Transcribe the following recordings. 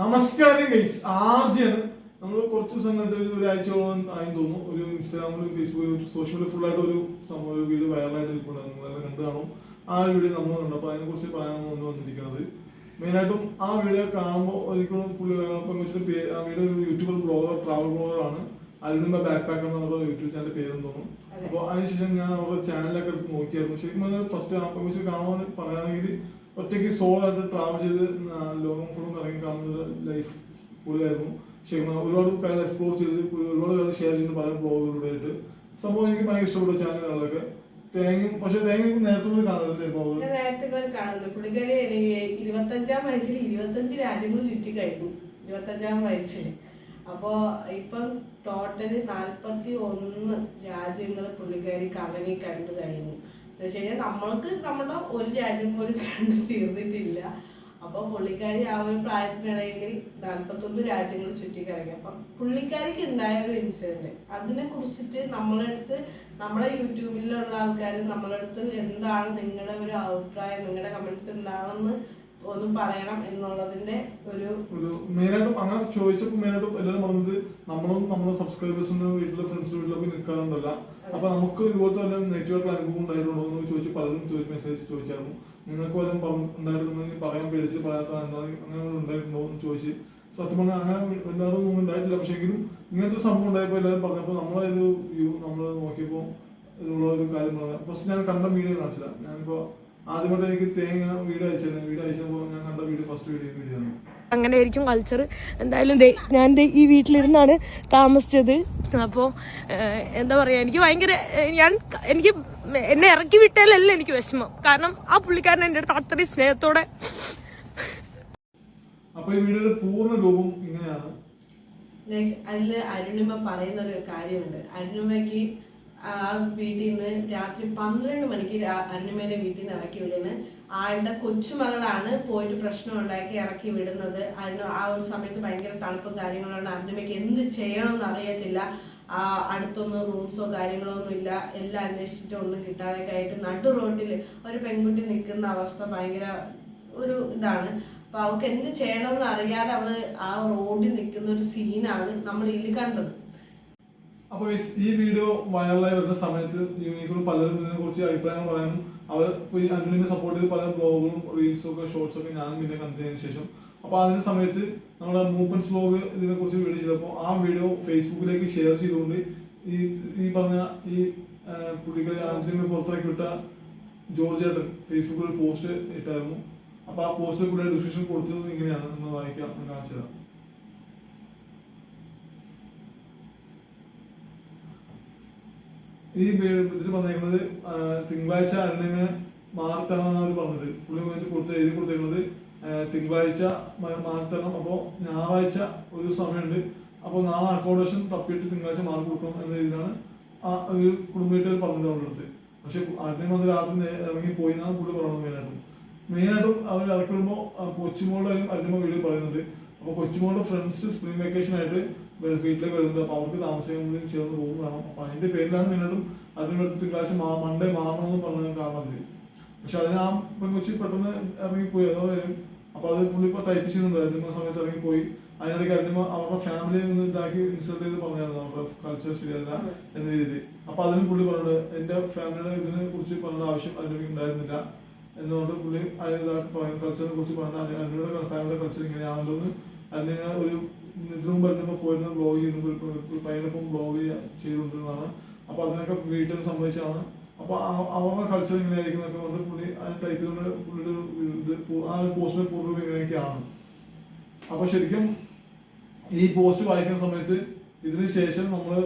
നമസ്കാരം ഗൈസ് ആർജിയാണ്. നമ്മൾ കുറച്ച് ദിവസം കണ്ടിട്ട് ഒരു ഒരാഴ്ചയോളം ആയി തോന്നുന്നു. ഒരു ഇൻസ്റ്റാഗ്രാമിലും ഫേസ്ബുക്കിലും ഒരു സോഷ്യൽ മീഡിയ ഫുള്ളായിട്ട് ഒരു സംഭവം ഒരു വീഡിയോ വൈറലായിട്ട് ഇരിപ്പുണ്ട് നിങ്ങളെല്ലാം കണ്ടു കാണും. ആ വീഡിയോ നമ്മൾ കണ്ടു. അപ്പോൾ അതിനെക്കുറിച്ച് പറയാനാണ് വന്ന് വന്നിരിക്കുന്നത്. മെയിനായിട്ടും ആ വീഡിയോ കാണുമ്പോൾ ഒരിക്കലും പുള്ളി വെച്ചിട്ട് ആ വീഡിയോ ഒരു യൂട്യൂബർ ബ്ലോഗർ ട്രാവൽ ബ്ലോഗർ ആണ്. അരുണിമ ബാക്ക് എന്ന് എന്നുള്ള യൂട്യൂബ് ചാനൽ പേരെന്ന് തോന്നും. അപ്പോൾ അതിനുശേഷം ഞാൻ അവരുടെ ചാനലൊക്കെ എടുത്ത് നോക്കിയായിരുന്നു. ശരിക്കും ഫസ്റ്റ് ആ പെർമിഷൻ കാണുമെന്ന് പറയുകയാണെങ്കിൽ ഒറ്റയ്ക്ക് സോളോ ആയിട്ട് ട്രാവൽ ചെയ്ത് ലോങ് ലോകം ഫുള്ളും ഇറങ്ങി കാണുന്നത് ലൈഫ് കൂടുതലായിരുന്നു പക്ഷേ ഒരുപാട് കാര്യങ്ങൾ എക്സ്പ്ലോർ ചെയ്ത് ഒരുപാട് കാര്യങ്ങൾ ഷെയർ ചെയ്യുന്ന പല ബ്ലോഗുകളുടെ ആയിട്ട് സംഭവം എനിക്ക് ഭയങ്കര ഇഷ്ടപ്പെട്ട ചാനലുകളൊക്കെ തേങ്ങയും പക്ഷെ തേങ്ങ നേരത്തെ പോയി കാണുന്നില്ലേ ബ്ലോഗ് നേരത്തെ പോലെ കാണുന്നു പുള്ളിക്കാരി ഇരുപത്തഞ്ചാം വയസ്സിൽ ഇരുപത്തഞ്ച് രാജ്യങ്ങൾ ചുറ്റി കഴിഞ്ഞു. ഇരുപത്തഞ്ചാം വയസ്സിൽ അപ്പോ ഇപ്പം ടോട്ടൽ നാൽപ്പത്തി ഒന്ന് രാജ്യങ്ങൾ പുള്ളിക്കാരി കറങ്ങി കണ്ടു കഴിഞ്ഞു. എന്ന് കഴിഞ്ഞാൽ നമ്മൾക്ക് നമ്മുടെ ഒരു രാജ്യം പോലും കണ്ടു തീർന്നിട്ടില്ല. അപ്പൊ പുള്ളിക്കാരി ആ ഒരു പ്രായത്തിനിടയിൽ നാൽപ്പത്തൊന്ന് രാജ്യങ്ങൾ ചുറ്റിക്കറങ്ങി. അപ്പം പുള്ളിക്കാരിക്ക് ഉണ്ടായ ഒരു ഇൻസിഡന്റ് അതിനെ കുറിച്ചിട്ട് നമ്മളടുത്ത് നമ്മുടെ യൂട്യൂബിലുള്ള ആൾക്കാർ നമ്മളെടുത്ത് എന്താണ് നിങ്ങളുടെ ഒരു അഭിപ്രായം നിങ്ങളുടെ കമന്റ്സ് എന്താണെന്ന് ഒന്നും പറയണം എന്നുള്ളതിന്റെ ഒരു മെയിനായിട്ടും അങ്ങനെ ചോദിച്ചപ്പോൾ മെയിനായിട്ടും എല്ലാവരും പറഞ്ഞത് നമ്മളും നമ്മുടെ സബ്സ്ക്രൈബേഴ്സിന്റെ വീട്ടിലെ ഫ്രണ്ട്സിന്റെ വീട്ടിലൊക്കെ നിൽക്കാറുണ്ടല്ല അപ്പൊ നമുക്ക് ഇതുപോലത്തെ വല്ല നെഗറ്റീവ് അനുഭവം ഉണ്ടായിട്ടുണ്ടോ എന്ന് ചോദിച്ചു പലരും ചോദിച്ചു മെസ്സേജ് ചോദിച്ചായിരുന്നു. നിങ്ങൾക്ക് വല്ലതും പറഞ്ഞു ഉണ്ടായിട്ടുണ്ടെങ്കിൽ പറയാൻ പേടിച്ച് പറയാത്ത അങ്ങനെ ഉണ്ടായിട്ടുണ്ടോ എന്ന് ചോദിച്ച് സത്യം പറഞ്ഞാൽ അങ്ങനെ എല്ലാവരും ഒന്നും ഉണ്ടായിട്ടില്ല. പക്ഷേ എങ്കിലും ഇങ്ങനത്തെ സംഭവം ഉണ്ടായപ്പോൾ എല്ലാവരും പറഞ്ഞപ്പോൾ ഒരു വ്യൂ നമ്മൾ നോക്കിയപ്പോൾ ഇതുള്ള ഒരു കാര്യം പറഞ്ഞത് ഫസ്റ്റ് ഞാൻ കണ്ട വീഡിയോ കാണിച്ചില്ല. ഞാനിപ്പോൾ ആദ്യമായിട്ട് എനിക്ക് തേങ്ങ വീഡിയോ അയച്ചു വീഡിയോ അയച്ചപ്പോൾ ഞാൻ കണ്ട വീഡിയോ ഫസ്റ്റ് വീഡിയോ വീഡിയോ ആണ്. അങ്ങനെ ആയിരിക്കും കൾച്ചർ എന്തായാലും ദേ ഞാൻ ദേ ഈ വീട്ടിലിരുന്നാണ് താമസിച്ചത്. അപ്പോൾ എന്താ പറയുക എനിക്ക് ഭയങ്കര ഞാൻ എനിക്ക് എന്നെ ഇറക്കി വിട്ടാലല്ല എനിക്ക് വിഷമം. കാരണം ആ പുള്ളിക്കാരൻ എന്റെ അടുത്ത് അത്രയും സ്നേഹത്തോടെ അപ്പോൾ ഈ വീഡിയോയുടെ പൂർണ രൂപം ഇങ്ങനെയാണ്? ഗൈസ് അതിൽ അരുണിമ പറയുന്ന ഒരു കാര്യമുണ്ട്. അരുണിമയ്ക്ക് ആ വീട്ടിൽ നിന്ന് രാത്രി പന്ത്രണ്ട് മണിക്ക് അരുണിമയുടെ വീട്ടിൽ നിന്ന് ഇറക്കി വിടുന്നത് ആളുടെ കൊച്ചുമകളാണ് പോയിട്ട് പ്രശ്നം ഉണ്ടാക്കി ഇറക്കി വിടുന്നത്. അതിന് ആ ഒരു സമയത്ത് ഭയങ്കര തണുപ്പും കാര്യങ്ങളാണ്. അരുണിമയ്ക്ക് എന്ത് ചെയ്യണമെന്ന് അറിയത്തില്ല. ആ അടുത്തൊന്നും റൂംസോ കാര്യങ്ങളോ ഒന്നും ഇല്ല. എല്ലാം അന്വേഷിച്ചിട്ട് ഒന്നും കിട്ടാതെ ആയിട്ട് നടു റോഡിൽ ഒരു പെൺകുട്ടി നിൽക്കുന്ന അവസ്ഥ ഭയങ്കര ഒരു ഇതാണ്. അപ്പൊ അവൾക്ക് എന്ത് ചെയ്യണമെന്ന് അറിയാതെ അവൾ ആ റോഡിൽ നിൽക്കുന്ന ഒരു സീനാണ് നമ്മൾ ഇതിൽ കണ്ടത്. അപ്പൊ ഈ വീഡിയോ വൈറലായി വരുന്ന സമയത്ത് യൂണിക്കോട് പലരും ഇതിനെ കുറിച്ച് അഭിപ്രായങ്ങൾ പറയാനും അവർ അന്വണിനെ സപ്പോർട്ട് ചെയ്ത് പല ബ്ലോഗുകളും റീൽസും ഒക്കെ ഷോർട്സ് ഒക്കെ ഞാൻ പിന്നെ കണ്ടതിന് ശേഷം. അപ്പൊ അതിന് സമയത്ത് നമ്മുടെ മൂപ്പൻസ് ബ്ലോഗ് ഇതിനെ കുറിച്ച് വീഡിയോ ചെയ്തപ്പോൾ ആ വീഡിയോ ഫേസ്ബുക്കിലേക്ക് ഷെയർ ചെയ്തുകൊണ്ട് ഈ ഈ പറഞ്ഞ ഈ പുള്ളിക്കാരി ആദ്യമേ പുറത്തിറക്കി വിട്ട ജോർജ് ഏട്ടൻ ഫേസ്ബുക്കിൽ ഒരു പോസ്റ്റ് ഇട്ടായിരുന്നു. അപ്പൊ ആ പോസ്റ്റിൽ കൂടെ ഡിസ്ക്രിപ്ഷൻ കൊടുത്തത് ഇങ്ങനെയാണ്. നമ്മൾ വായിക്കാം എന്ന് കാണിച്ചത് ഈ ഇതിൽ പറഞ്ഞേക്കുന്നത് തിങ്കളാഴ്ച അരുണിനെ മാറിത്തരണം അവർ പറഞ്ഞത്. പുള്ളി വേണ്ടി കൊടുത്ത് എഴുതി കൊടുത്തേക്കുന്നത് തിങ്കളാഴ്ച മാറിത്തരണം അപ്പോൾ ഞായറാഴ്ച ഒരു സമയമുണ്ട്. അപ്പോൾ നാളെ അക്കോമഡേഷൻ തപ്പിയിട്ട് തിങ്കളാഴ്ച മാറി കൊടുക്കണം എന്ന രീതിയിലാണ് ആ ഒരു കുടുംബീട്ടുകാർ പറഞ്ഞത് അവരുടെ അടുത്ത്. പക്ഷെ അരുണിന് വന്ന് രാത്രി ഇറങ്ങി പോയി എന്നാണ് പുള്ളി പറയുന്നത് മെയിനായിട്ടും. മെയിനായിട്ടും അവർ ഇറക്കി വിടുമ്പോൾ കൊച്ചുമോളുടെ അരുണിമ വീഡിയോ പറയുന്നുണ്ട്. അപ്പോൾ കൊച്ചുമോളുടെ ഫ്രണ്ട്സ് സ്പ്രിംഗ് വെക്കേഷൻ ആയിട്ട് വേ- വീട്ടിലേക്ക് വരുന്നുണ്ട് അപ്പോൾ അവർക്ക് താമസിക്കാൻ ചേർന്ന് റൂം വേണം അപ്പോൾ അതിന്റെ പേരിലാണ് മെയിനായിട്ടും അതിന്റെ അടുത്ത് തിങ്കളാഴ്ച മാ മൺഡേ മാറണമെന്ന് പറഞ്ഞ കാരണം അതിൽ പക്ഷെ അതിന് ആ പെൺകൊച്ചി പെട്ടെന്ന് ഇറങ്ങിപ്പോയി. അതോ വരും. അപ്പോൾ അത് പുള്ളി ഇപ്പോൾ ടൈപ്പ് ചെയ്യുന്നുണ്ടായിരുന്നു സമയത്ത് സമയത്ത് ഇറങ്ങിപ്പോയി. അതിനിടയ്ക്ക് അരുണിമ അവരുടെ ഫാമിലിയിൽ നിന്ന് ഇതാക്കി ഇൻസൾട്ട് ചെയ്ത് പറഞ്ഞായിരുന്നു. അവരുടെ കൾച്ചർ ശരിയല്ല എന്ന രീതിയിൽ. അപ്പോൾ അതിന് പുള്ളി പറഞ്ഞത് എന്റെ ഫാമിലിയുടെ ഇതിനെ കുറിച്ച് പറഞ്ഞ ആവശ്യം അരുണിമയ്ക്ക് ഉണ്ടായിരുന്നില്ല. എന്നുകൊണ്ട് പുള്ളി അതിതാക്കി പറയുന്ന. കൾച്ചറിനെ കുറിച്ച് പറഞ്ഞാൽ അരുണിയുടെ ഫാമിലിയുടെ കൾച്ചർ ഇങ്ങനെയാണല്ലോ എന്ന് അതിനെ ഒരു ഇതിനു അരുണിമ പോയിരുന്ന ബ്ലോഗ് ചെയ്യുന്നു ബ്ലോഗ് ചെയ്തുകൊണ്ടിരുന്നതാണ്. അപ്പോൾ അതിനൊക്കെ വീട്ടിൽ സംബന്ധിച്ചാണ്. അപ്പോൾ അവരുടെ കൾച്ചർ ഇങ്ങനെ ആയിരിക്കും എന്നൊക്കെ കൊണ്ട് പുള്ളി ആ ടൈപ്പ് പുള്ളിയുടെ ആ ഒരു പോസ്റ്റിന്റെ പൂർവം ഇങ്ങനെയൊക്കെയാണ് അപ്പോൾ ശരിക്കും ഈ പോസ്റ്റ് വായിക്കുന്ന സമയത്ത് ഇതിന് ശേഷം നമ്മൾ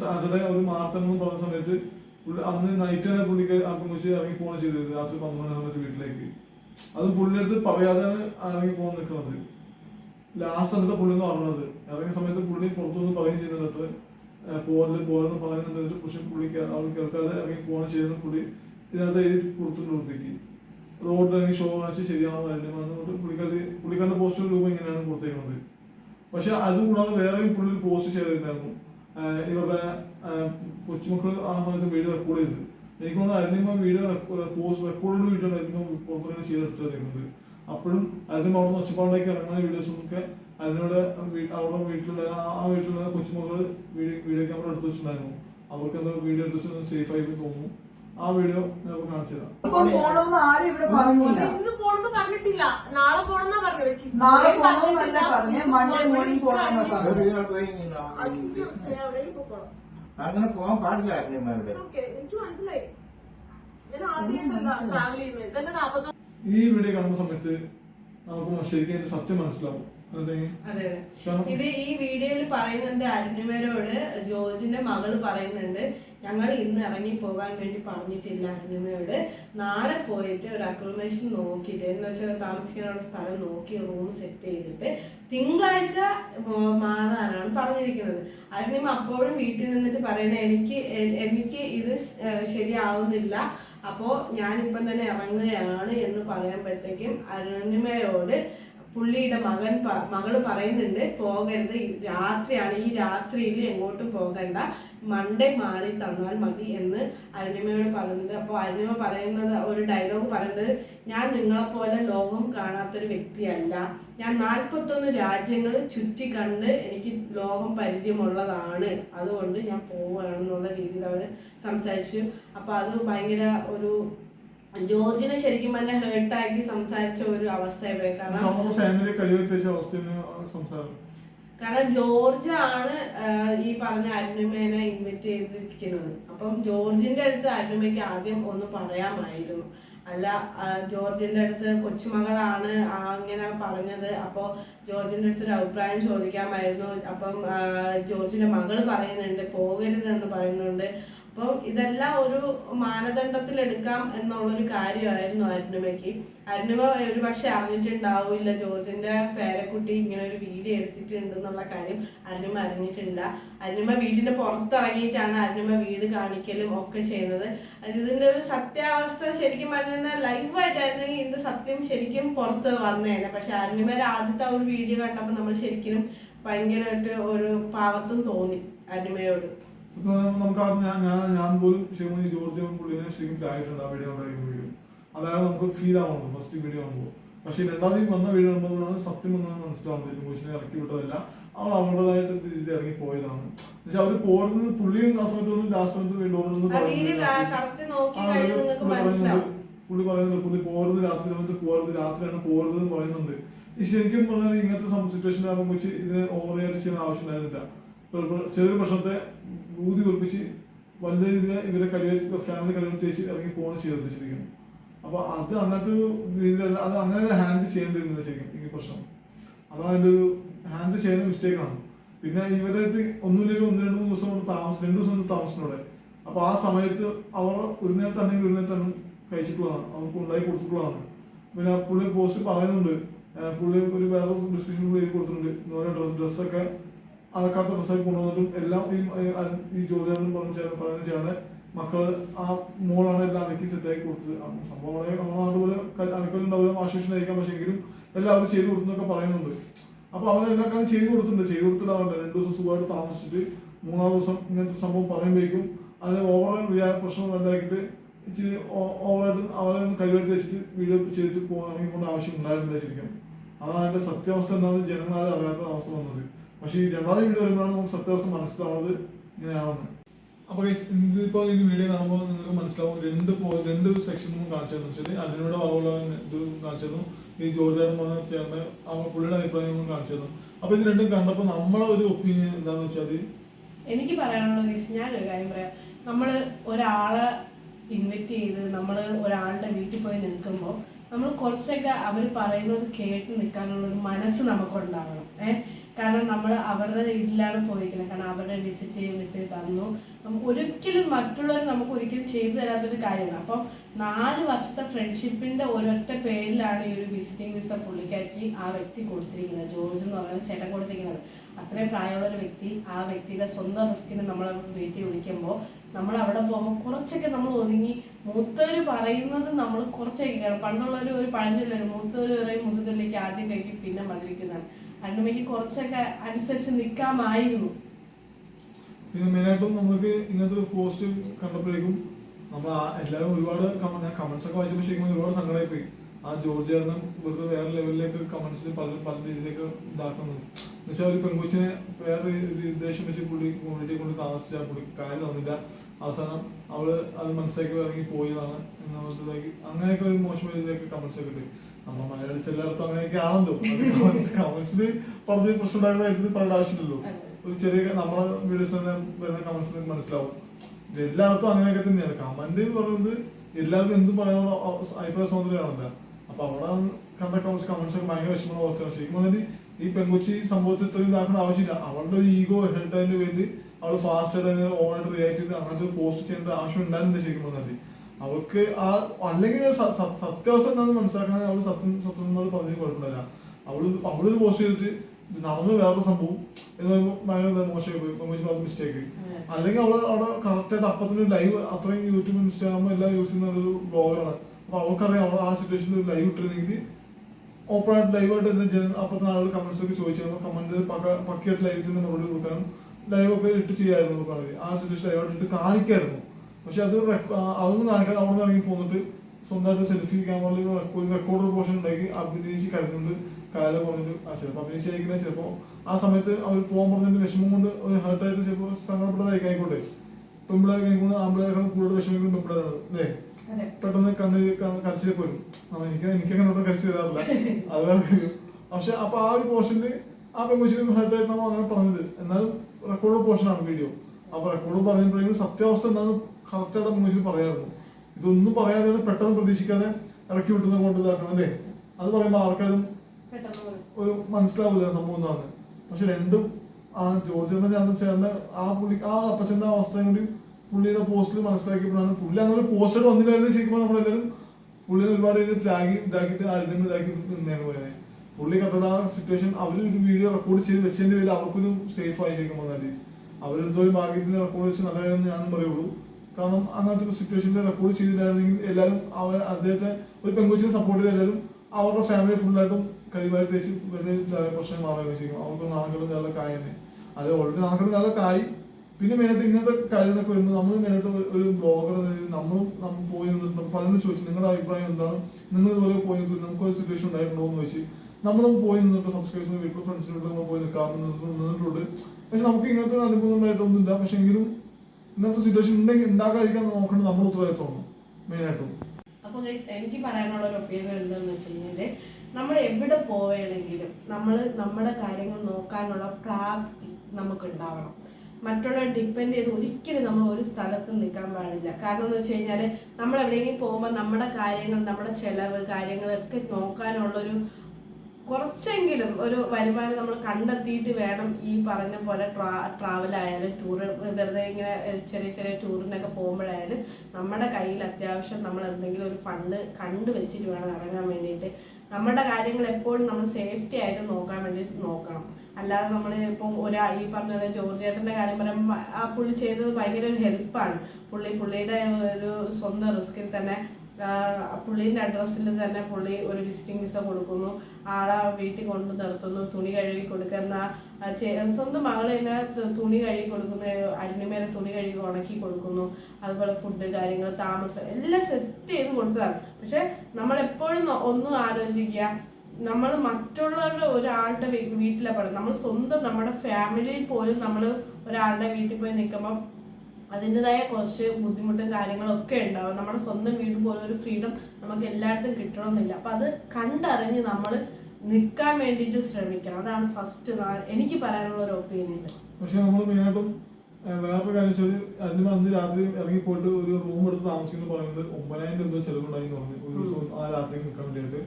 സാറ്റർഡേ ഒരു മാർത്തം എന്ന് പറഞ്ഞ സമയത്ത് അന്ന് നൈറ്റ് തന്നെ പുള്ളിക്ക് ആക്രമിച്ച് ഇറങ്ങി പോകണം ചെയ്തത്. രാത്രി പന്ത്രണ്ട് സമയത്ത് വീട്ടിലേക്ക്. അത് പുള്ളിയെടുത്ത് പറയാതെയാണ് ഇറങ്ങി പോകാൻ നിൽക്കുന്നത്. ലാസ്റ്റ് എന്നിട്ട് പുള്ളി എന്ന് പറഞ്ഞത്. ഇറങ്ങിയ സമയത്ത് പുള്ളി പുറത്തുനിന്ന് പറയുകയും ചെയ്യുന്നുണ്ട്. പോകൽ പോകലെന്ന് പറയുന്നുണ്ട്. പക്ഷെ പുള്ളിക്ക് അവൾ കേൾക്കാതെ ഇറങ്ങി പോകണം ചെയ്യുന്ന പുള്ളി ഇതിനകത്ത് എഴുതി കൊടുത്തിട്ടുണ്ട് വൃത്തിക്ക് റോഡിൽ ഇറങ്ങി ഷോ കാണിച്ച് ശരിയാണോ കാര്യം അതുകൊണ്ട് പുള്ളിക്കാരി പുള്ളിക്കാരുടെ പോസ്റ്റ് രൂപം ഇങ്ങനെയാണ് കൊടുത്തേക്കുന്നത്. പക്ഷെ അതുകൂടാതെ വേറെയും പുള്ളി ഒരു പോസ്റ്റ് ചെയ്തിട്ടുണ്ടായിരുന്നു. ഇവരുടെ കൊച്ചുമക്കൾ ആ സമയത്ത് വീഡിയോ റെക്കോർഡ് ചെയ്തത്. എനിക്ക് തോന്നുന്നു Arunima video post record video Arunima പുറത്തുനിന്ന് ചെയ്തെടുത്തേക്കുന്നത് അപ്പോഴും അതിന്റെ അവിടെ നിന്ന് ഒച്ചപ്പാടിലേക്ക് ഇറങ്ങുന്ന വീഡിയോസും ഒക്കെ അതിനോട് അവിടെ വീട്ടിലുള്ള ആ- വീട്ടിലുള്ള കൊച്ചുമക്കൾ വീഡിയോ വീഡിയോ ക്യാമറ എടുത്ത് വെച്ചിട്ടുണ്ടായിരുന്നു. അവർക്ക് എന്താ വീഡിയോ എടുത്ത് വെച്ചാൽ സേഫ് ആയി തോന്നുന്നു. ആ വീഡിയോ ഞാൻ കാണിച്ചു. അങ്ങനെ പോകാൻ പാടില്ല എനിക്ക് മനസ്സിലായി. ഞാൻ ട്രാവൽ ചെയ്യുന്നത്. ഈ വീഡിയോ കാണുന്ന സമയത്ത് നമുക്ക് ശരിക്കും അതിന്റെ സത്യം മനസ്സിലാവും. ഇത് ഈ വീഡിയോയിൽ പറയുന്നുണ്ട് അരുണിമയോട് ജോർജിന്റെ മകൾ പറയുന്നുണ്ട് ഞങ്ങൾ ഇന്ന് ഇറങ്ങി പോകാൻ വേണ്ടി പറഞ്ഞിട്ടില്ല അരുണിമയോട്. നാളെ പോയിട്ട് ഒരു അക്കോമഡേഷൻ നോക്കിയിട്ട് എന്ന് വെച്ചാൽ താമസിക്കാനുള്ള സ്ഥലം നോക്കി റൂം സെറ്റ് ചെയ്തിട്ട് തിങ്കളാഴ്ച മാറാനാണ് പറഞ്ഞിരിക്കുന്നത്. അരുണിമ അപ്പോഴും വീട്ടിൽ നിന്നിട്ട് പറയണേ എനിക്ക് എനിക്ക് ഇത് ശരിയാവുന്നില്ല. അപ്പോ ഞാനിപ്പം തന്നെ ഇറങ്ങുകയാണ് എന്ന് പറയുമ്പോഴത്തേക്കും അരുണിമയോട് പുള്ളിയുടെ മകൻ മകൾ പറയുന്നുണ്ട് പോകരുത്. രാത്രിയാണ് ഈ രാത്രിയിൽ എങ്ങോട്ടും പോകണ്ട. മണ്ടേ മാറി തന്നാൽ മതി എന്ന് അരുണിമയോട് പറയുന്നുണ്ട് അപ്പോൾ അരുണിമ പറയുന്നത് ഒരു ഡയലോഗ് പറയുന്നത് ഞാൻ നിങ്ങളെപ്പോലെ ലോകം കാണാത്തൊരു വ്യക്തിയല്ല. ഞാൻ നാൽപ്പത്തൊന്ന് രാജ്യങ്ങൾ ചുറ്റി കണ്ട് എനിക്ക് ലോകം പരിചയമുള്ളതാണ്. അതുകൊണ്ട് ഞാൻ പോവുകയാണെന്നുള്ള രീതിയിൽ അവർ സംസാരിച്ചു. അപ്പോൾ അത് ഭയങ്കര ഒരു ജോർജിനെ ശരിക്കും എന്നെ ഹേർട്ടാക്കി സംസാരിച്ച ഒരു അവസ്ഥയായി കാരണം കാരണം ജോർജ് ആണ് ഈ പറഞ്ഞ അരുണിമേനെ ഇൻവൈറ്റ് ചെയ്തിരിക്കുന്നത്. അപ്പം ജോർജിന്റെ അടുത്ത് അരുണിമയ്ക്ക് ആദ്യം ഒന്ന് പറയാമായിരുന്നു. അല്ല ജോർജിന്റെ അടുത്ത് കൊച്ചുമകളാണ് അങ്ങനെ പറഞ്ഞത്. അപ്പോൾ ജോർജിന്റെ അടുത്ത് ഒരു അഭിപ്രായം ചോദിക്കാമായിരുന്നു. അപ്പം ജോർജിന്റെ മകൾ പറയുന്നുണ്ട് പോകരുത് എന്ന് പറയുന്നുണ്ട്. അപ്പം ഇതെല്ലാം ഒരു മാനദണ്ഡത്തിൽ എടുക്കാം എന്നുള്ളൊരു കാര്യമായിരുന്നു അരുണിമയ്ക്ക്. അരുണിമ ഒരു പക്ഷെ അറിഞ്ഞിട്ടുണ്ടാവില്ല ജോർജിന്റെ പേരക്കുട്ടി ഇങ്ങനെ ഒരു വീഡിയോ എടുത്തിട്ടുണ്ട് എന്നുള്ള കാര്യം അരുണിമ അറിഞ്ഞിട്ടില്ല. അരുണിമ വീടിന്റെ പുറത്തിറങ്ങിയിട്ടാണ് അരുണിമ വീട് കാണിക്കലും ഒക്കെ ചെയ്യുന്നത്. ഇതിന്റെ ഒരു സത്യാവസ്ഥ ശരിക്കും പറഞ്ഞാൽ ലൈവായിട്ടായിരുന്നെങ്കിൽ ഇതിന്റെ സത്യം ശരിക്കും പുറത്ത് വന്നേനെ. പക്ഷെ അരുണിമയുടെ ആദ്യത്തെ ഒരു വീഡിയോ കണ്ടപ്പോൾ നമ്മൾ ശരിക്കും ഭയങ്കരമായിട്ട് ഒരു പാവത്തും തോന്നി അരുണിമയോട്. ഇപ്പൊ നമുക്ക് ഞാൻ ഞാൻ പോലും ശരിക്കും ജോർജ് പുള്ളിനെ ശരിക്കും ആയിട്ടുണ്ട് ആ വീഡിയോ വീഡിയോ അതായത് നമുക്ക് ഫീൽ ആവുന്നത് ഫസ്റ്റ് വീഡിയോ ആകുമ്പോൾ പക്ഷേ രണ്ടാമത് വന്ന വീഡിയോ കാണുമ്പോഴാണ് സത്യം എന്നാണ് മനസ്സിലാവുന്നത്. കൊച്ചിനെ ഇറക്കി വിട്ടതല്ല. അവൾ അവളുടേതായിട്ട് രീതിയിൽ ഇറങ്ങി പോയതാണ്. പക്ഷെ അവർ പോരുന്നത് പുള്ളിയും ആ ലാസ്റ്റ് സമയത്ത് കറക്റ്റ് നോക്കി കഴിഞ്ഞാൽ നിങ്ങൾക്ക് മനസ്സിലാവും. പുള്ളി പറയുന്നുണ്ട് പുള്ളി പോരുന്നത് രാത്രി സമയത്ത് പോരുന്നത് രാത്രിയാണ് പോരുന്നത് എന്ന് പറയുന്നുണ്ട്. ഈ ശരിക്കും പറഞ്ഞാൽ ഇങ്ങനത്തെ സിറ്റുവേഷൻ ആകുമ്പോൾ ഇതിനെ ഓവറായിട്ട് ചെയ്യാൻ ആവശ്യമുണ്ടായിരുന്നില്ല. ഇപ്പൊ ഇപ്പൊ ചെറിയൊരു പ്രശ്നത്തെ ഊതി ഉറപ്പിച്ച് വലിയ രീതിയിൽ ഇവരെ കരിയർ ഫാമിലി കല്യാണം തേച്ച് ഇറങ്ങി പോകണം ചെയ്തത് ശരിക്കും. അപ്പൊ അത് അങ്ങനത്തെ ഒരു രീതിയിലല്ല അത് അങ്ങനെ ഹാൻഡിൽ ചെയ്യേണ്ടിരുന്നത് ശരിക്കും ഈ പ്രശ്നം. അതാണ് എന്റെ ഒരു ഹാൻഡിൽ ചെയ്യുന്ന മിസ്റ്റേക്കാണ് പിന്നെ ഇവരുടെ അടുത്ത് ഒന്നുമില്ലെങ്കിൽ ഒന്ന് രണ്ട് മൂന്ന് ദിവസം കൊണ്ട് താമസം രണ്ട് ദിവസം കൊണ്ട് താമസത്തിനോടെ അപ്പൊ ആ സമയത്ത് അവർ ഒരു നേരത്തെ അല്ലെങ്കിൽ ഒരു നേരത്തെ കഴിച്ചിട്ടുള്ളതാണ്. അവർക്ക് ഉണ്ടാക്കി കൊടുത്തിട്ടുള്ളതാണ്. പിന്നെ പുള്ളി പോസ്റ്റ് പറയുന്നുണ്ട് പുള്ളി ഒരു വേറെ ഡിസ്ക്രിപ്ഷൻ എഴുതി കൊടുത്തിട്ടുണ്ട്. എന്ന് പറയുന്ന ഡ്രസ്സൊക്കെ അളക്കാത്ത ഡ്രസ്സൊക്കെ കൊണ്ടുവന്നിട്ടും എല്ലാം ഈ ഈ ജോലികളും പറഞ്ഞു ചേ- ചെയ്യാണ് മക്കൾ ആ മോളാണ് എല്ലാം അലക്കി സെറ്റാക്കി കൊടുത്തത്. സംഭവം വളരെ നമ്മുടെ നാട് പോലെ അലക്കലുണ്ടാവില്ല അയക്കാൻ പക്ഷേ എങ്കിലും എല്ലാവരും ചെയ്തു കൊടുത്തെന്നൊക്കെ പറയുന്നുണ്ട്. അപ്പൊ അവരെല്ലാ കാര്യം ചെയ്തു കൊടുത്തിട്ടുണ്ട്. ചെയ്തു കൊടുത്തിട്ടാവണ്ട രണ്ടു ദിവസം സുഖമായിട്ട് താമസിച്ചിട്ട് മൂന്നാം ദിവസം ഇങ്ങനത്തെ സംഭവം പറയുമ്പോഴേക്കും അതിന് ഓവറോൾ പ്രശ്നം ഉണ്ടാക്കിയിട്ട് ഇച്ചിരി ഓവറായിട്ട് അവരെ ഒന്ന് കൈവെടുത്ത് വെച്ചിട്ട് വീഡിയോ ചെയ്തിട്ട് പോകണമെങ്കിൽ കൊണ്ട് ആവശ്യം ഉണ്ടായിരുന്നില്ല ശരിക്കും. അതാണ് അതിന്റെ സത്യാവസ്ഥ എന്താണെന്ന് ജനങ്ങളാരും അറിയാത്ത അവസ്ഥ വന്നത്. പക്ഷേ ഈ രണ്ടാമത്തെ വീഡിയോ വരുമ്പോൾ നമുക്ക് സത്യാവസ്ഥ മനസ്സിലാവുന്നത് ഇങ്ങനെയാണെന്ന്. അപ്പൊ guys, ഇതിപ്പോ ഈ വീഡിയോ കാണുമ്പോൾ നിങ്ങൾക്ക് മനസ്സിലാവും രണ്ട് രണ്ട് സെക്ഷൻ കാണിച്ചതെന്ന് വെച്ചാൽ അതിനോട് ഉള്ള ഇത് കാണിച്ചതും ഈ ജോർജ് ചേർന്ന് അവ പുള്ളിയുടെ അഭിപ്രായം കാണിച്ചതും. അപ്പൊ ഇത് രണ്ടും കണ്ടപ്പോൾ നമ്മളെ ഒരു ഒപ്പീനിയൻ എന്താന്ന് വെച്ചാൽ എനിക്ക് പറയാനുള്ള ഞാൻ ഞാനൊരു കാര്യം പറയാം. നമ്മൾ ഒരാളെ ഇൻവൈറ്റ് ചെയ്ത് നമ്മൾ ഒരാളുടെ വീട്ടിൽ പോയി നിൽക്കുമ്പോൾ നമ്മൾ കുറച്ചൊക്കെ അവർ പറയുന്നത് കേട്ട് നിൽക്കാനുള്ള ഒരു മനസ്സ് നമുക്കുണ്ടാവണം. ഏഹ്? കാരണം നമ്മൾ അവരുടെ ഇതിലാണ് പോയിരിക്കുന്നത്. കാരണം അവരുടെ വിസിറ്റ് വിസിറ്റ് തന്നു. നമുക്ക് ഒരിക്കലും മറ്റുള്ളവർ നമുക്ക് ഒരിക്കലും ചെയ്തു തരാത്തൊരു കാര്യമാണ്. അപ്പം നാല് വർഷത്തെ ഫ്രണ്ട്ഷിപ്പിന്റെ ഒരൊറ്റ പേരിലാണ് ഈ ഒരു വിസിറ്റിംഗ് വിസ പുള്ളിക്കാരിക്ക് ആ വ്യക്തി കൊടുത്തിരിക്കുന്നത്. ജോർജ് എന്ന് പറയുന്ന ചേട്ടൻ കൊടുത്തിരിക്കുന്നത്. അത്രയും പ്രായമുള്ള ഒരു വ്യക്തി ആ വ്യക്തിയുടെ സ്വന്തം റിസ്കിന് നമ്മൾ വീട്ടിൽ വിളിക്കുമ്പോൾ നമ്മൾ അവിടെ പോകുമ്പോൾ കുറച്ചൊക്കെ നമ്മൾ ഒതുങ്ങി മൂത്തവർ പറയുന്നത് നമ്മൾ കുറച്ചൊക്കെ പണ്ടുള്ളവർ ഒരു പഴഞ്ചൊല്ലൊരു മൂത്തവർ പറയും മുതുതല്ലേക്ക് ആദ്യം കഴിക്കും പിന്നെ മധുരിക്കുന്നതാണ്. അരുമയ്ക്ക് കുറച്ചൊക്കെ അനുസരിച്ച് നിൽക്കാമായിരുന്നു. പിന്നെ മെയിനായിട്ടും നമുക്ക് ഇങ്ങനത്തെ ഒരു പോസ്റ്റ് കണ്ടപ്പോഴേക്കും നമ്മൾ എല്ലാവരും ഒരുപാട് ഞാൻ കമന്റ്സ് ഒക്കെ വായിച്ചപ്പോൾ ശരിക്കും ഒരുപാട് സങ്കടമായി പോയി ആ ജോർജ് ചേട്ടനും വെറുതെ വേറെ ലെവലിലേക്ക് കമന്റ്സിൽ പല പല രീതിയിലേക്ക് ഇതാക്കുന്നത് എന്നുവെച്ചാൽ ഒരു പെൺകുച്ചിനെ വേറെ ഒരു ഉദ്ദേശം വെച്ച് പുള്ളി കമ്മ്യൂണിറ്റി കൊണ്ട് താമസിച്ച പുള്ളി കാര്യം തന്നില്ല. അവസാനം അവൾ അത് മനസ്സിലാക്കി ഇറങ്ങി പോയതാണ്. എന്നുള്ളതാക്കി അങ്ങനെയൊക്കെ ഒരു മോശം രീതിയിലേക്ക് കമന്റ്സ് ഒക്കെ ഉണ്ട് നമ്മൾ മലയാളി എല്ലായിടത്തും അങ്ങനെയൊക്കെ ആണല്ലോ കമൽസിന് പറഞ്ഞ പ്രശ്നം ഉണ്ടാകുന്നതായിട്ട് പറയേണ്ട ആവശ്യമില്ലല്ലോ. ഒരു ചെറിയ നമ്മുടെ വീഡിയോസ് തന്നെ വരുന്ന കമന്റ്സ് മനസ്സിലാവും. എല്ലായിടത്തും അങ്ങനെയൊക്കെ തന്നെയാണ്. കമന്റ് എന്ന് പറയുന്നത് എല്ലാവർക്കും എന്തും പറയാനുള്ള അഭിപ്രായ സ്വാതന്ത്ര്യമാണല്ലോ അപ്പൊ അവിടെ കണ്ട കമന്റ്സ് കമന്റ്സ് ഒക്കെ ഭയങ്കര വിഷമമുള്ള അവസ്ഥയാണ്. ശരിക്കും പറഞ്ഞാൽ ഈ പെൺകുച്ചി സംഭവത്തിൽ ഇത്രയും ഇതാക്കേണ്ട ആവശ്യമില്ല. അവളുടെ ഒരു ഈഗോ ഹെൽട്ട് അതിന്റെ പേരിൽ അവൾ ഫാസ്റ്റ് ആയിട്ട് ഓൺലൈൻ റിയാക്ട് ചെയ്ത് അങ്ങനത്തെ പോസ്റ്റ് ചെയ്യേണ്ട ആവശ്യം ഉണ്ടായിരുന്നില്ല ശരിക്കും പറഞ്ഞാൽ അവൾക്ക് ആ അല്ലെങ്കിൽ സത്യാവസ്ഥ എന്താണെന്ന് മനസ്സിലാക്കാൻ അവൾ സത്യം സത്യം പറഞ്ഞ കുഴപ്പമില്ല. അവൾ അവളൊരു പോസ്റ്റ് ചെയ്തിട്ട് നടന്ന് വേറൊരു സംഭവം എന്ന് പറയുമ്പോൾ മോശമായി പോയി. മോശം പറഞ്ഞ മിസ്റ്റേക്ക് അല്ലെങ്കിൽ അവൾ അവിടെ കറക്റ്റ് ആയിട്ട് അപ്പത്തിന് ലൈവ് അത്രയും യൂട്യൂബ് ഇൻസ്റ്റാഗ്രാം എല്ലാം യൂസ് ചെയ്യുന്ന ഒരു ബ്ലോഗറാണ് അപ്പൊ അവൾക്കറിയാം അവൾ ആ സിറ്റുവേഷനിൽ ലൈവ് ഇട്ടിരുന്നെങ്കിൽ ഓപ്പൺ ആയിട്ട് ലൈവ് ആയിട്ട് തന്നെ ജന അപ്പത്തിന് ആളുകൾ കമന്റ്സ് ഒക്കെ ചോദിച്ചാൽ കമന്റിൽ പക്ക പക്കയായിട്ട് ലൈവ് തന്നെ മറുപടി കൊടുക്കാനും ലൈവ് ഒക്കെ ഇട്ട് ചെയ്യായിരുന്നു ആ സിറ്റുവേഷൻ ലൈവ് ആയിട്ട് ഇട്ട് കാണിക്കായിരുന്നു. പക്ഷെ അത് അതൊന്നും കാണിക്കാതെ അവിടെ നിന്ന് ഇറങ്ങി പോന്നിട്ട് സ്വന്തമായിട്ട് സെൽഫി ക്യാമറയിൽ ഒരു റെക്കോർഡർ പോർഷൻ ഉണ്ടാക്കി അഭിനയിച്ച് കരഞ്ഞുകൊണ്ട് കാല പറഞ്ഞിട്ട് ആ ചിലപ്പോൾ അഭിനയിച്ചായിരിക്കില്ല ചിലപ്പോൾ ആ സമയത്ത് അവർ പോകാൻ പറഞ്ഞതിന്റെ വിഷമം കൊണ്ട് ഹേർട്ടായിട്ട് ചിലപ്പോൾ സങ്കടപ്പെട്ടതായി ആയിക്കോട്ടെ. പെമ്പിളേരെ കഴിക്കുമ്പോൾ ആമ്പിളേരെക്കാളും കൂടുതൽ വിഷമിക്കുന്ന പെമ്പിളാരാണ് അല്ലേ? പെട്ടെന്ന് കണ്ണ് കരച്ചിൽ പോരും. എനിക്ക് എനിക്കങ്ങനെ കരച്ചു തരാറില്ല അത്. പക്ഷെ അപ്പൊ ആ ഒരു പോർഷനിൽ ആ പെൺകൊച്ചിനും ഹെർട്ട് ആയിട്ടാണ് അങ്ങനെ പറഞ്ഞത്. എന്നാലും റെക്കോർഡ് പോർഷനാണ് വീഡിയോ അപ്പൊ റെക്കോർഡ് പറഞ്ഞപ്പോഴെങ്കിലും സത്യാവസ്ഥ എന്താണെന്ന് ആയിട്ട് പെൺകൊച്ചിന് പറയായിരുന്നു ഇതൊന്നും പറയാതെ പെട്ടെന്ന് പ്രതീക്ഷിക്കാതെ ഇറക്കി വിട്ടുന്ന കൊണ്ട് ഇതാക്കണം അല്ലേ? അത് പറയുമ്പോൾ ആൾക്കാരും പെട്ടെന്ന് ഒരു മനസ്സിലാവില്ല സംഭവം എന്നാണ് പക്ഷെ രണ്ടും ആ ജോർജിയുടെ ചേട്ടൻ ചേട്ടൻ ആ പുള്ളി ആ അപ്പച്ചന്റെ അവസ്ഥയും കൂടി പുള്ളിയുടെ പോസ്റ്റിൽ മനസ്സിലാക്കിയപ്പോഴാണ് പുള്ളി അങ്ങനെ ഒരു പോസ്റ്റർ വന്നില്ലായിരുന്നു ശരിക്കും നമ്മളെല്ലാവരും പുള്ളിനെ ഒരുപാട് ഇത് ടാഗി ഇതാക്കിയിട്ട് ആരുടെയും ഇതാക്കി നിന്നേനെ പോലെ. പുള്ളി കറക്റ്റ് ആ സിറ്റുവേഷൻ അവർ ഒരു വീഡിയോ റെക്കോർഡ് ചെയ്ത് വെച്ചതിന്റെ പേരിൽ അവർക്കൊരു സേഫ് ആയി ശരിക്കും പറഞ്ഞാൽ അവരെന്തോ ഒരു ഭാഗ്യത്തിന് റെക്കോർഡ് വെച്ച് നല്ല കാര്യം ഞാനും പറയുള്ളൂ. കാരണം അങ്ങനത്തെ ഒരു സിറ്റുവേഷനിൽ റെക്കോർഡ് ചെയ്തിട്ടായിരുന്നെങ്കിൽ എല്ലാവരും അവർ അദ്ദേഹത്തെ ഒരു പെൺകൊച്ചിനെ സപ്പോർട്ട് ചെയ്ത് എല്ലാവരും അവരുടെ ഫാമിലി ഫുള്ളായിട്ടും കൈമാറി തേച്ച് വലിയ പ്രശ്നം മാറുകയാണ് ചെയ്യും. അവർക്ക് നാണക്കെട്ട് നല്ല കായെന്ന് അത് ഓൾറെഡി നാണക്കെട്ട് നല്ല കായി പിന്നെ മെയിനായിട്ട് ഇങ്ങനത്തെ കാര്യങ്ങളൊക്കെ വരുമ്പോൾ നമ്മൾ മെയിനായിട്ട് ഒരു ബ്ലോഗർ നമ്മളും നമ്മൾ പോയി നിന്നിട്ടും പലരും ചോദിച്ചു നിങ്ങളുടെ അഭിപ്രായം എന്താണ്? നിങ്ങൾ ഇതുപോലെ പോയി നിന്നിട്ട് നമുക്കൊരു സിറ്റുവേഷൻ ഉണ്ടായിട്ടുണ്ടോ? എന്ന് ചോദിച്ചു നമ്മളും പോയി നിന്നിട്ട് സബ്സ്ക്രൈബേഴ്സിന് വീട്ടിൽ ഫ്രണ്ട്സിന് വീട്ടിൽ നമ്മൾ പോയി നിൽക്കാം നിന്നിട്ടുണ്ട്. പക്ഷെ നമുക്ക് ഇങ്ങനത്തെ ഒരു അനുഭവം ഉണ്ടായിട്ടൊന്നുമില്ല. പക്ഷെ എങ്കിലും ഇങ്ങനത്തെ സിറ്റുവേഷൻ ഉണ്ടെങ്കിൽ ഉണ്ടാക്കാതിരിക്കാൻ നോക്കേണ്ടത് നമ്മൾ ഉത്തരവാദിത്തമാണ് മെയിനായിട്ടും അപ്പൊ guys, എനിക്ക് പറയാനുള്ള ഒരു ഒപ്പീനിയൻ എന്താണെന്ന് വെച്ച് കഴിഞ്ഞാൽ നമ്മൾ എവിടെ പോവുകയാണെങ്കിലും നമ്മൾ നമ്മുടെ കാര്യങ്ങൾ നോക്കാനുള്ള പ്രാപ്തി നമുക്ക് ഉണ്ടാവണം. മറ്റുള്ളവരെ ഡിപ്പെൻഡ് ചെയ്ത് ഒരിക്കലും നമ്മൾ ഒരു സ്ഥലത്ത് നിൽക്കാൻ പാടില്ല. കാരണം എന്ന് വെച്ച് കഴിഞ്ഞാൽ നമ്മൾ എവിടെയെങ്കിലും പോകുമ്പോൾ നമ്മുടെ കാര്യങ്ങൾ നമ്മുടെ ചെലവ് കാര്യങ്ങളൊക്കെ നോക്കാനുള്ളൊരു കുറച്ചെങ്കിലും ഒരു വരുമാനം നമ്മൾ കണ്ടെത്തിയിട്ട് വേണം ഈ പറഞ്ഞ പോലെ ട്രാ ട്രാവൽ ആയാലും ടൂർ വെറുതെ ഇങ്ങനെ ചെറിയ ചെറിയ ടൂറിനൊക്കെ പോകുമ്പോഴായാലും നമ്മുടെ കയ്യിൽ അത്യാവശ്യം നമ്മൾ എന്തെങ്കിലും ഒരു ഫണ്ട് കണ്ടു വെച്ചിട്ട് വേണം ഇറങ്ങാൻ വേണ്ടിയിട്ട്. നമ്മുടെ കാര്യങ്ങൾ എപ്പോഴും നമ്മൾ സേഫ്റ്റി ആയിട്ട് നോക്കാൻ വേണ്ടി നോക്കണം. അല്ലാതെ നമ്മൾ ഇപ്പം ഒരാ ഈ പറഞ്ഞ പോലെ ജോർജ് ചേട്ടന്റെ കാര്യം പറയുമ്പോൾ ആ പുള്ളി ചെയ്തത് ഭയങ്കര ഒരു ഹെൽപ്പാണ് പുള്ളി പുള്ളിയുടെ ഒരു സ്വന്തം റിസ്കിൽ തന്നെ പുള്ളീന്റെ അഡ്രസ്സിൽ തന്നെ പുള്ളി ഒരു വിസിറ്റിംഗ് വിസ കൊടുക്കുന്നു. ആളെ വീട്ടിൽ കൊണ്ട് നിർത്തുന്നു തുണി കഴുകി കൊടുക്കുന്ന സ്വന്തം മകളെ തന്നെ തുണി കഴുകി കൊടുക്കുന്ന അരിഞ്ഞുമേലെ തുണി കഴുകി ഉണക്കി കൊടുക്കുന്നു. അതുപോലെ ഫുഡ് കാര്യങ്ങൾ താമസം എല്ലാം സെറ്റ് ചെയ്ത് കൊടുത്തതാണ്. പക്ഷെ നമ്മൾ എപ്പോഴും ഒന്നും ആലോചിക്കുക നമ്മൾ മറ്റുള്ളവരുടെ ഒരാളുടെ വീട്ടിലെ പടം നമ്മൾ സ്വന്തം നമ്മുടെ ഫാമിലിയിൽ പോലും നമ്മൾ ഒരാളുടെ വീട്ടിൽ പോയി നിൽക്കുമ്പം അതിന്റെതായ കുറച്ച് ബുദ്ധിമുട്ടും കാര്യങ്ങളൊക്കെ ഉണ്ടാവും. നമ്മുടെ സ്വന്തം വീട് പോലെ ഒരു ഫ്രീഡം നമുക്ക് എല്ലായിടത്തും കിട്ടണമെന്നില്ല. അപ്പം അത് കണ്ടറിഞ്ഞ് നമ്മൾ നിൽക്കാൻ വേണ്ടിയിട്ട് ശ്രമിക്കണം. അതാണ് ഫസ്റ്റ് എനിക്ക് പറയാനുള്ള ഒരു ഒപ്പീനിയൻ പക്ഷെ നമ്മൾ മെയിനായിട്ടും വേറൊരു കാര്യം വെച്ചാൽ അതിന് അന്ന് രാത്രി ഇറങ്ങി പോയിട്ട് ഒരു റൂം എടുത്ത് താമസിക്കുന്നു പറയുന്നത് ഒമ്പതിനായിരം രൂപ ചെലവുണ്ടായി എന്ന് പറഞ്ഞു. ഒരു ദിവസം ആ രാത്രി നിൽക്കാൻ വേണ്ടിയിട്ട്.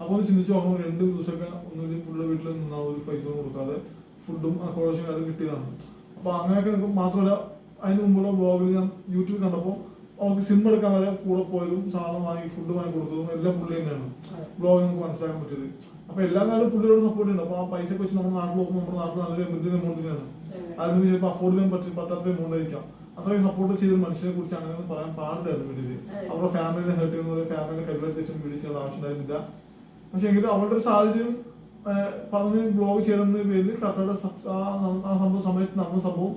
അപ്പോൾ ഒന്ന് ചിന്തിച്ചു നോക്കണം രണ്ട് ദിവസമൊക്കെ ഒന്നും പുള്ളിയുടെ വീട്ടിൽ നിന്നാ ഒരു പൈസ ഒന്നും കൊടുക്കാതെ ഫുഡും അക്കോമഡേഷൻ കാര്യം കിട്ടിയതാണ്. അപ്പോൾ അങ്ങനെയൊക്കെ നിൽക്കും മാത്രമല്ല അതിന് മുമ്പുള്ള ബ്ലോഗിൽ ഞാൻ യൂട്യൂബിൽ കണ്ടപ്പോൾ അവർക്ക് സിം എടുക്കാൻ വരെ കൂടെ പോയതും സാധനം വാങ്ങി ഫുഡ് വാങ്ങി കൊടുത്തതും എല്ലാം പുള്ളി തന്നെയാണ്. ബ്ലോഗ് നമുക്ക് മനസ്സിലാക്കാൻ പറ്റിയത്. അപ്പൊ എല്ലാ കാലവും പുള്ളിയോട് സപ്പോർട്ട് ഉണ്ട്. അപ്പൊ ആ പൈസ വെച്ച് നമ്മുടെ നാട്ടിൽ നോക്കുമ്പോൾ നമ്മുടെ നാട്ടിൽ നല്ലൊരു എമർജൻസി എമൗണ്ടിനാണ് അതിന് ചിലപ്പോൾ അഫോർഡ് ചെയ്യാൻ പറ്റും പറ്റാത്ത എമൗണ്ട് ആയിരിക്കാം. അത്രയും സപ്പോർട്ട് ചെയ്ത മനുഷ്യനെ കുറിച്ച് അങ്ങനെ ഒന്നും പറയാൻ പാടില്ലായിരുന്നു വീട്ടിൽ അവരുടെ ഫാമിലിനെ ഹെൽപ്പ് ചെയ്യുന്ന ഫാമിലിനെ കരുവെടുത്തും വീട് ചെയ്യേണ്ട ആവശ്യമുണ്ടായിരുന്നില്ല പക്ഷെ എങ്കിലും അവരുടെ ഒരു സാഹചര്യം പറഞ്ഞ് ബ്ലോഗ് ചെയ്തെന്ന പേരിൽ കറക്റ്റായിട്ട് ആ സംഭവം സമയത്ത് നടന്ന സംഭവം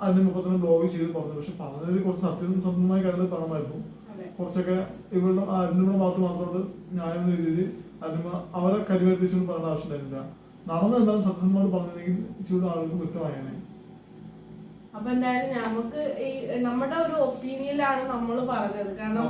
അതിന്റെ മുഖത്തിന് ബ്ലോഗ് ചെയ്ത് പറഞ്ഞു. പക്ഷെ പറഞ്ഞതിൽ കുറച്ച് സത്യം സ്വന്തമായ കാര്യങ്ങൾ പറയണമായിരുന്നു. അതെ. കുറച്ചൊക്കെ ഇവരുടെ അരുണിമ്മ ഭാഗത്ത് മാത്രമുണ്ട് ന്യായം എന്ന രീതിയിൽ അരുണിമ അവരെ കരിവരുത്തിച്ചുകൊണ്ട് പറയേണ്ട ആവശ്യമുണ്ടായിരുന്നില്ല നടന്ന എന്താണ് സത്യസന്ധമായിട്ട് പറഞ്ഞതെങ്കിൽ ഇച്ചിരി ആളുകൾക്ക് വ്യക്തമായേനെ. അപ്പൊ എന്തായാലും നമുക്ക് ഈ നമ്മുടെ ഒരു ഒപ്പീനിയനിലാണ് നമ്മൾ പറഞ്ഞത്. കാരണം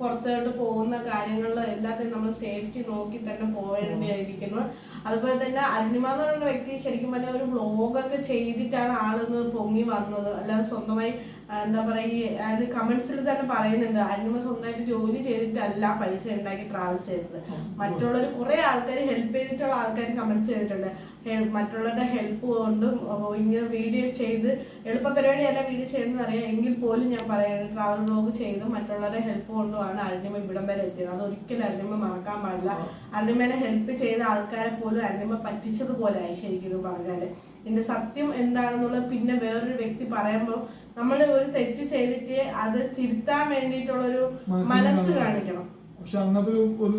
പുറത്തോട്ട് പോകുന്ന കാര്യങ്ങളിൽ എല്ലാത്തിനും നമ്മൾ സേഫ്റ്റി നോക്കി തന്നെ പോവേണ്ടിയിരിക്കുന്നത് അതുപോലെ തന്നെ അരുണിമ എന്ന് പറയുന്ന വ്യക്തി ശരിക്കും പറഞ്ഞാൽ ഒരു വ്ലോഗൊക്കെ ചെയ്തിട്ടാണ് ആളൊന്ന് പൊങ്ങി വന്നത്. അല്ലാതെ സ്വന്തമായി എന്താ പറയുക അതായത് കമന്റ്സിൽ തന്നെ പറയുന്നുണ്ട് അരുണിമ സ്വന്തമായിട്ട് ജോലി ചെയ്തിട്ടല്ല പൈസ ഉണ്ടാക്കി ട്രാവൽ ചെയ്തത്. മറ്റുള്ളവർ കുറെ ആൾക്കാർ ഹെൽപ്പ് ചെയ്തിട്ടുള്ള ആൾക്കാർ കമന്റ്സ് ചെയ്തിട്ടുണ്ട്. മറ്റുള്ളവരുടെ ഹെൽപ്പ് കൊണ്ടും ഇങ്ങനെ വീഡിയോ ചെയ്ത് എളുപ്പ പരിപാടിയല്ല വീഡിയോ ചെയ്യുന്നത് അറിയാം. എങ്കിൽ പോലും ഞാൻ പറയുന്നത് ട്രാവൽ വ്ലോഗ് ചെയ്ത് മറ്റുള്ളവരുടെ ഹെൽപ്പ് കൊണ്ടുമാണ് അരുണിമ ഇവിടം വരെ എത്തിയത്. അത് ഒരിക്കലും അരുണിമ മറക്കാൻ പാടില്ല. അരുണിമേനെ ഹെൽപ്പ് ചെയ്ത ആൾക്കാരെ പോലും അരുണിമ പറ്റിച്ചതുപോലെ ആയി ശരിക്കും പറഞ്ഞാൽ. എന്റെ സത്യം എന്താണെന്നുള്ളത് പിന്നെ വേറൊരു വ്യക്തി പറയുമ്പോൾ നമ്മൾ ഒരു തെറ്റ് ചെയ്തിട്ട് അത് തിരുത്താൻ വേണ്ടിയിട്ടുള്ള ഒരു മനസ്സ് കാണിക്കണം. പക്ഷെ അങ്ങനത്തെ ഒരു ഒരു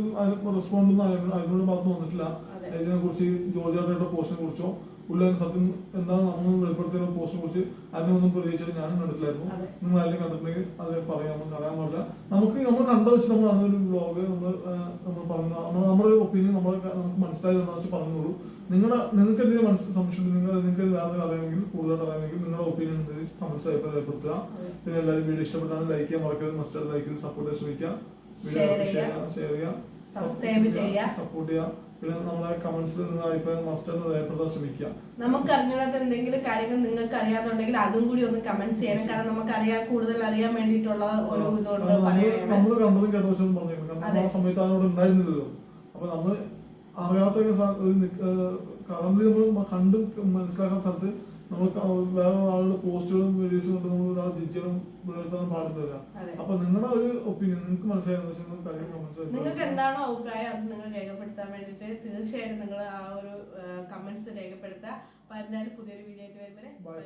റെസ്പോണ്ട് ഒന്നും അതിനോട് ഭാഗത്ത് വന്നിട്ടില്ല. ഇതിനെ കുറിച്ച് ജോർജാട്ടയുടെ പോസ്റ്റിനെ കുറിച്ചോ ഉള്ള സത്യം എന്താണ് അന്ന് വെളിപ്പെടുത്തിയൊരു പോസ്റ്റ് കുറിച്ച് അതിനൊന്നും പ്രതീക്ഷിച്ചിട്ട് ഞാനും കണ്ടിട്ടില്ലായിരുന്നു. നിങ്ങൾ ആരെങ്കിലും കണ്ടിട്ടുണ്ടെങ്കിൽ അത് പറയാൻ നമുക്ക് അറിയാൻ പാടില്ല. നമുക്ക് നമ്മൾ കണ്ടത് വെച്ച് നമ്മൾ ഒരു ബ്ലോഗ് നമ്മൾ നമ്മൾ പറഞ്ഞ നമ്മൾ നമ്മുടെ ഒപ്പീനിയൻ നമ്മൾ നമുക്ക് മനസ്സിലായി തന്നെ വെച്ച് പറഞ്ഞോളൂ. നിങ്ങളുടെ നിങ്ങൾക്ക് എന്തെങ്കിലും മനസ്സിൽ സംശയം നിങ്ങൾ നിങ്ങൾക്ക് വേറെ അറിയാമെങ്കിൽ കൂടുതലായിട്ട് അറിയാമെങ്കിൽ നിങ്ങളുടെ ഒപ്പീനിയൻ എന്തെങ്കിലും കമൻസ് ആയിട്ട് രേഖപ്പെടുത്തുക. പിന്നെ എല്ലാവരും വീഡിയോ ഇഷ്ടപ്പെട്ടാണ് ലൈക്ക് ചെയ്യാൻ മറക്കരുത്. മസ്റ്റ് ലൈക്ക് ചെയ്ത് സപ്പോർട്ട് ചെയ്യാൻ ശ്രമിക്കുക. വീഡിയോ ഷെയർ ചെയ്യുക. സബ്സ്ക്രൈബ് ചെയ്യുക. സപ്പോർട്ട് ചെയ്യുക. പിന്നെ നമ്മളെ കമന്റ്സിൽ നിന്ന് അഭിപ്രായം മസ്റ്റ് രേഖപ്പെടുത്താൻ ശ്രമിക്കുക നമുക്ക് അറിഞ്ഞാത്ത എന്തെങ്കിലും കാര്യങ്ങൾ നിങ്ങൾക്ക് അറിയാന്നുണ്ടെങ്കിൽ അതും കൂടി ഒന്ന് കമന്റ്സ് ചെയ്യണം. കാരണം നമുക്ക് അറിയാൻ കൂടുതൽ അറിയാൻ വേണ്ടിയിട്ടുള്ള ഒരു ഇതുകൊണ്ട് നമ്മൾ കണ്ടതും കേട്ട വെച്ചതും പറഞ്ഞേക്കണം കാരണം. ആ സമയത്ത് അതിനോട് ഉണ്ടായിരുന്നില്ലല്ലോ. അപ്പൊ നമ്മൾ അറിയാത്ത കറന്റ് നമ്മൾ കണ്ടും മനസ്സിലാക്കാൻ സ്ഥലത്ത് നമ്മൾ വേറെ ആളുടെ പോസ്റ്റുകളും വീഡിയോസും കൊണ്ട് നമ്മൾ ഒരാളെ ജിജ്ജനും വിലയിരുത്താൻ പാടുന്നില്ല. അപ്പൊ നിങ്ങളുടെ ഒരു ഒപ്പീനിയൻ നിങ്ങൾക്ക് മനസ്സിലായെന്ന് വെച്ചാൽ നിങ്ങൾക്ക് എന്താണോ അഭിപ്രായം അത് നിങ്ങൾ രേഖപ്പെടുത്താൻ വേണ്ടിയിട്ട് തീർച്ചയായും നിങ്ങൾ ആ ഒരു കമന്റ്സ് രേഖപ്പെടുത്തുക. അപ്പൊ എന്തായാലും പുതിയൊരു വീഡിയോ ആയിട്ട് വരുമ്പോൾ.